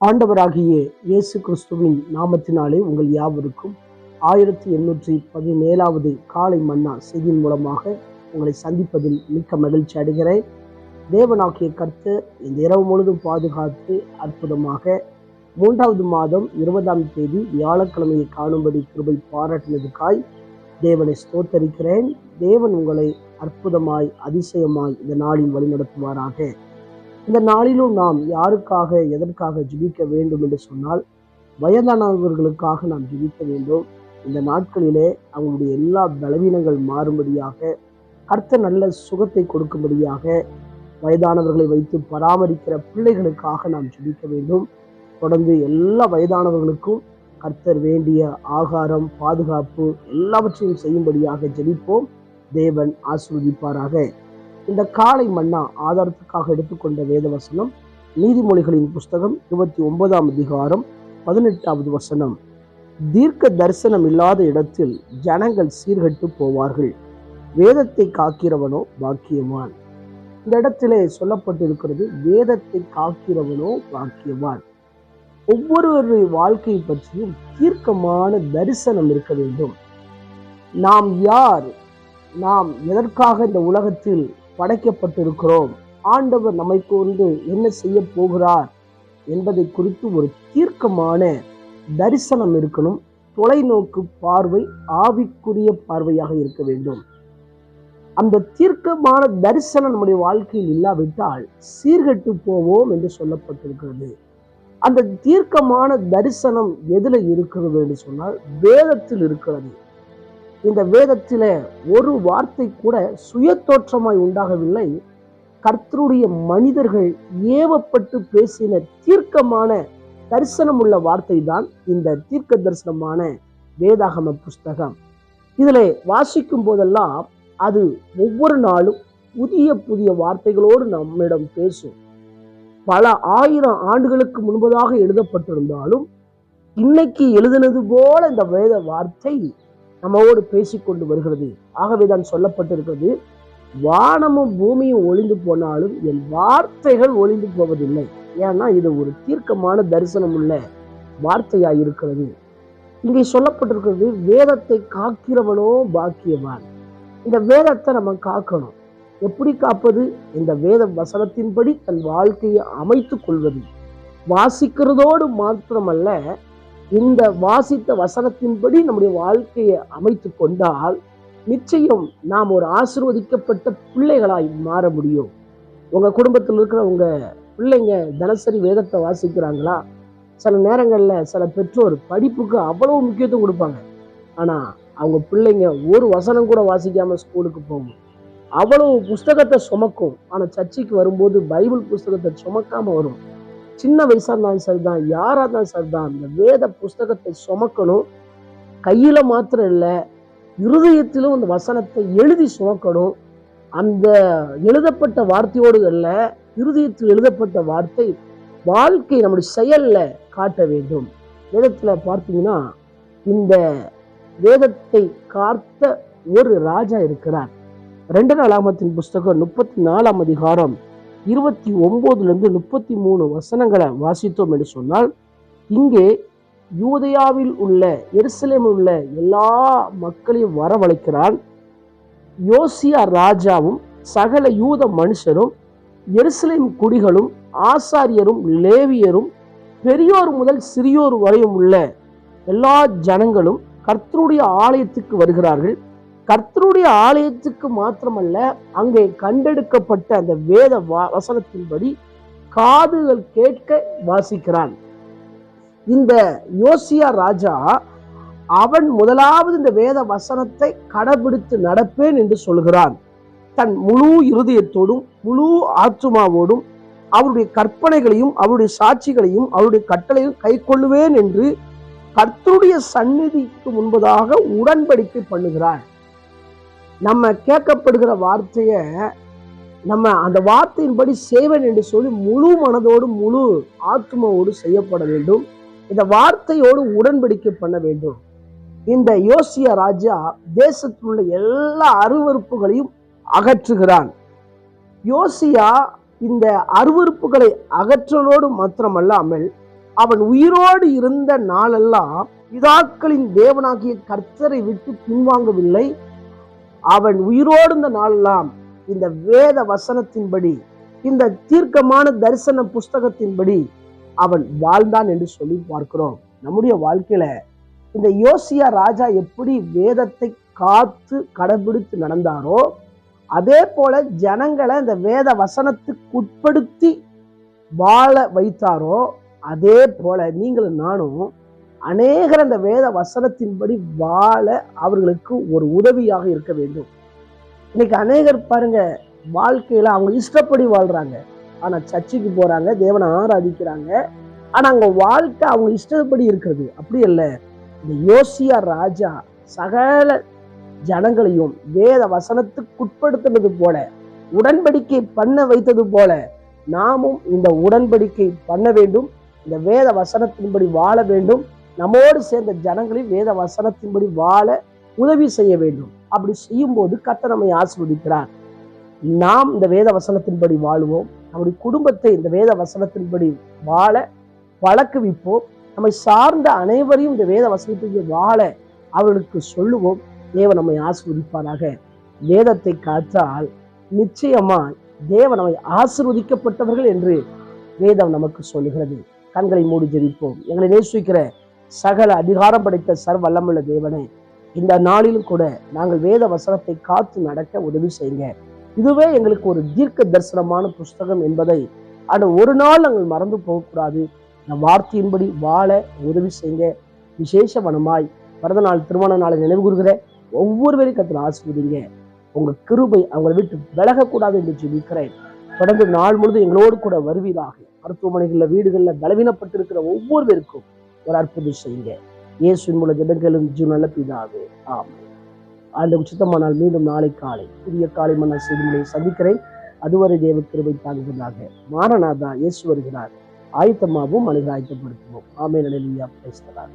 ஆண்டவராகிய இயேசு கிறிஸ்துவின் நாமத்தினாலே உங்கள் யாவருக்கும் ஆயிரத்தி எண்ணூற்றி பதினேழாவது காலை மன்னா செய்தியின் மூலமாக உங்களை சந்திப்பதில் மிக்க மகிழ்ச்சி அடைகிறேன். தேவனாகிய கர்த்து இந்த இரவு முழுதும் பாதுகாத்து அற்புதமாக மூன்றாவது மாதம் இருபதாம் தேதி வியாழக்கிழமையை காணும்படி கிருபை பாராட்டினதுக்காய் தேவனை ஸ்தோத்தரிக்கிறேன். தேவன் உங்களை அற்புதமாய் அதிசயமாய் இந்த நாளில் வழிநடத்துவாராக. இந்த நாளிலும் நாம் யாருக்காக எதற்காக ஜிபிக்க வேண்டும் என்று சொன்னால் வயதானவர்களுக்காக நாம் ஜிபிக்க வேண்டும். இந்த நாட்களிலே அவங்களுடைய எல்லா பலவீனங்கள் மாறும்படியாக கர்த்தர் நல்ல சுகத்தை கொடுக்கும்படியாக வயதானவர்களை வைத்து பராமரிக்கிற பிள்ளைகளுக்காக நாம் ஜெபிக்க வேண்டும். தொடர்ந்து எல்லா வயதானவர்களுக்கும் கர்த்தர் வேண்டிய ஆகாரம் பாதுகாப்பு எல்லாவற்றையும் செய்யும்படியாக ஜெபிப்போம். தேவன் ஆஸ்வதிப்பாராக இந்த காலை மன்னா ஆதாரத்துக்காக எடுத்துக்கொண்ட வேதவசனம் நீதிமொழிகளின் புஸ்தகம் இருபத்தி ஒன்பதாம் அதிகாரம் பதினெட்டாவது வசனம். தீர்க்க தரிசனம் இல்லாத இடத்தில் ஜனங்கள் சீர்கட்டு போவார்கள். வேதத்தை காக்கிறவனோ பாக்கியவான். இந்த இடத்திலே சொல்லப்பட்டிருக்கிறது வேதத்தை காக்கிறவனோ பாக்கியவான். ஒவ்வொருவருடைய வாழ்க்கையை பற்றியும் தீர்க்கமான தரிசனம் இருக்க வேண்டும். நாம் யார்? நாம் எதற்காக இந்த உலகத்தில் படைக்கப்பட்டிருக்கிறோம். ஆண்டவர் நம்மை கொண்டு என்ன செய்ய போகிறார் என்பதை குறித்து ஒரு தீர்க்கமான தரிசனம் இருக்கணும். தொலைநோக்கு பார்வை ஆவிக்குரிய பார்வையாக இருக்க வேண்டும். அந்த தீர்க்கமான தரிசனம் நம்முடைய வாழ்க்கையில் இல்லாவிட்டால் சீர்கட்டு போவோம் என்று சொல்லப்பட்டிருக்கிறது. அந்த தீர்க்கமான தரிசனம் எதுல இருக்கிறது என்று சொன்னால் வேதத்தில் இருக்கிறது. இந்த வேதத்தில் ஒரு வார்த்தை கூட சுய தோற்றமாய் உண்டாகவில்லை. கர்த்தருடைய மனிதர்கள் ஏவப்பட்டு பேசின தீர்க்கமான தரிசனம் உள்ள வார்த்தை தான் இந்த தீர்க்க தரிசனமான வேதாகம புஸ்தகம். இதுல வாசிக்கும் போதெல்லாம் அது ஒவ்வொரு நாளும் புதிய புதிய வார்த்தைகளோடு நம்மிடம் பேசும். பல ஆயிரம் ஆண்டுகளுக்கு முன்பதாக எழுதப்பட்டிருந்தாலும் இன்னைக்கு எழுதினது போல இந்த வேத வார்த்தை நம்மோடு பேசிக்கொண்டு வருகிறது. ஆகவே தான் சொல்லப்பட்டிருக்கிறது வானமும் பூமியும் ஒளிந்து போனாலும் என் வார்த்தைகள் ஒளிந்து போவதில்லை. ஏன்னா இது ஒரு தீர்க்கமான தரிசனம் உள்ள வார்த்தையாக இருக்கிறது இங்கே சொல்லப்பட்டிருக்கிறது வேதத்தை காக்கிறவனோ பாக்கியவான். இந்த வேதத்தை நம்ம காக்கணும். எப்படி காப்பது? இந்த வேத வசனத்தின்படி தன் வாழ்க்கையை அமைத்துக் கொள்வது வாசிக்கிறதோடு மாத்திரமல்ல இந்த வாசித்த வசனத்தின்படி நம்முடைய வாழ்க்கையை அமைத்து கொண்டால் நிச்சயம் நாம் ஒரு ஆசிர்வதிக்கப்பட்ட பிள்ளைகளாய் மாற முடியும். உங்கள் குடும்பத்தில் இருக்கிற உங்கள் பிள்ளைங்க தினசரி வேதத்தை வாசிக்கிறாங்களா? சில நேரங்களில் சில பெற்றோர் படிப்புக்கு அவ்வளவு முக்கியத்துவம் கொடுப்பாங்க. ஆனால் அவங்க பிள்ளைங்க ஒரு வசனம் கூட வாசிக்காமல் ஸ்கூலுக்கு போகும். அவ்வளவு புஸ்தகத்தை சுமக்கும். ஆனால் சர்ச்சைக்கு வரும்போது பைபிள் புஸ்தகத்தை சுமக்காமல் வரும். சின்ன வயசா இருந்தாலும் சரிதான் யாரா இருந்தாலும் சரிதான். அந்த வேத புஸ்தகத்தை சுமக்கணும். கையில மாத்திரம் இல்லை இருதயத்திலும் அந்த வசனத்தை எழுதி சுமக்கணும். அந்த எழுதப்பட்ட வார்த்தையோடு அல்ல இருதயத்தில் எழுதப்பட்ட வார்த்தை வாழ்க்கை நம்முடைய செயல்ல காட்ட வேண்டும். வேதத்துல பார்த்தீங்கன்னா இந்த வேதத்தை காத்த ஒரு ராஜா இருக்கிறார். ரெண்டு நாளாமத்தின் புஸ்தகம் முப்பத்தி நாலாம் அதிகாரம். இருபத்தி ஒம்போதுலேருந்து முப்பத்தி மூணு வசனங்களை வாசித்தோம் என்று சொன்னால் இங்கே யூதயாவில் உள்ள எருசலேமில் உள்ள எல்லா மக்களையும் வரவழைக்கிறான். யோசியா ராஜாவும் சகல யூத மனுஷரும் எருசலேம் குடிகளும் ஆசாரியரும் லேவியரும் பெரியோர் முதல் சிறியோர் வரையும் உள்ள எல்லா ஜனங்களும் கர்த்தருடைய ஆலயத்துக்கு வருகிறார்கள். கர்த்தருடைய ஆலயத்துக்கு மாத்திரமல்ல அங்கே கண்டெடுக்கப்பட்ட அந்த வேத வா- வசனத்தின்படி காதுகள் கேட்க வாசிக்கிறான். இந்த யோசியா ராஜா அவன் முதலாவது இந்த வேத வசனத்தை கடைபிடித்து நடப்பேன் என்று சொல்கிறான். தன் முழு இருதயத்தோடும் முழு ஆத்துமாவோடும் அவருடைய கற்பனைகளையும் அவருடைய சாட்சிகளையும் அவருடைய கட்டளையும் கை கொள்ளுவேன் என்று கர்த்தருடைய சந்நிதிக்கு முன்பதாக உடன்படிக்கை பண்ணுகிறான். நம்ம கேட்கப்படுகிற வார்த்தையை நம்ம அந்த வார்த்தையின்படி செய்வேன் என்று சொல்லி முழு மனதோடு முழு ஆத்மாவோடு செய்யப்பட வேண்டும். இந்த வார்த்தையோடு உடன்படிக்கை பண்ண வேண்டும். இந்த யோசிய ராஜா தேசத்தில் உள்ள எல்லா அருவருப்புகளையும் அகற்றுகிறான். யோசியா இந்த அருவருப்புகளை அகற்றலோடு மாத்திரமல்லாமல் அவன் உயிரோடு இருந்த நாளெல்லாம் பிதாக்களின் தேவனாகிய கர்த்தரை விட்டு பின்வாங்கவில்லை. அவன் உயிரோடு இந்த நாளெல்லாம் இந்த வேத வசனத்தின்படி இந்த தீர்க்கமான தரிசன புஸ்தகத்தின்படி அவன் வாழ்ந்தான் என்று சொல்லி பார்க்கிறோம். நம்முடைய வாழ்க்கையில இந்த யோசியா ராஜா எப்படி வேதத்தை காத்து கடைபிடித்து நடந்தாரோ அதே போல ஜனங்களை இந்த வேத வசனத்துக்குட்படுத்தி வாழ வைத்தாரோ அதே போல நீங்களும் நானும் அநேகர் அந்த வேத வசனத்தின்படி வாழ அவர்களுக்கு ஒரு உதவியாக இருக்க வேண்டும். இன்னைக்கு அநேகர் பாருங்க வாழ்க்கையில அவங்க இஷ்டப்படி வாழ்றாங்க. ஆனா சர்ச்சுக்கு போறாங்க தேவனை ஆராதிக்கிறாங்க. ஆனா அவங்க வாழ்க்கை அவங்க இஷ்டப்படி இருக்கிறது. அப்படி இல்லை இந்த யோசியா ராஜா சகல ஜனங்களையும் வேத வசனத்துக்குட்படுத்தினது போல உடன்படிக்கை பண்ண வைத்தது போல நாமும் இந்த உடன்படிக்கை பண்ண வேண்டும். இந்த வேத வசனத்தின்படி வாழ வேண்டும். நம்மோடு சேர்ந்த ஜனங்களில் வேத வசனத்தின்படி வாழ உதவி செய்ய வேண்டும். அப்படி செய்யும் போது கத்த நம்மை ஆசீர்வதிக்கிறார். நாம் இந்த வேத வசனத்தின்படி வாழுவோம். நம்முடைய குடும்பத்தை இந்த வேத வசனத்தின்படி வாழ வழக்குவிப்போம். நம்மை சார்ந்த அனைவரையும் இந்த வேத வசனத்திற்கு வாழ அவர்களுக்கு சொல்லுவோம். தேவன் நம்மை ஆசீர்வதிப்பாராக. வேதத்தை காத்தால் நிச்சயமா தேவன் நம்மை ஆசிர்வதிக்கப்பட்டவர்கள் என்று வேதம் நமக்கு சொல்லுகிறது. கண்களை மூடி ஜெபிப்போம். எங்களை நேசிக்கிற சகல அதிகாரம் படைத்த சர் வல்லமுள்ள தேவனே இந்த நாளிலும் கூட நாங்கள் வேத வசனத்தை காத்து நடக்க உதவி செய்யுங்க. இதுவே எங்களுக்கு ஒரு தீர்க்க தரிசனமான புஸ்தகம் என்பதை ஆனால் ஒரு நாள் நாங்கள் மறந்து போகக்கூடாது. இந்த வார்த்தையின்படி வாழ உதவி செய்யுங்க. விசேஷ வனமாய் பிறந்த நாள் திருமண நாளை நினைவு கூறுகிற ஒவ்வொருவரையும் கத்திர ஆசிர்வதிங்க. உங்கள் கிருபை அவங்களை விட்டு விலகக்கூடாது என்று ஜெபிக்கிறேன். தொடர்ந்து நாள் முழுதும் எங்களோடு கூட வருவீராக. மருத்துவமனைகளில் வீடுகளில் பலவீனப்பட்டிருக்கிற ஒவ்வொருவருக்கும் ஒரு அற்புதம் செய்யுங்க. இயேசுவின் மூல ஜெபங்களும் ஜீவ நல்ல பிதாவே ஆமாம் ஆண்டு உச்சித்தமானால் மீண்டும் நாளை காலை புதிய காலை மன்ன செய்திகளை சந்திக்கிறேன். அதுவரை தேவ கிருபை தாங்குவதாக. மாரநாதா இயேசு வருகிறார். ஆயத்தமாகவும் மனித ஆயத்தப்படுத்துவோம் ஆமே நிலையா பேசுகிறார்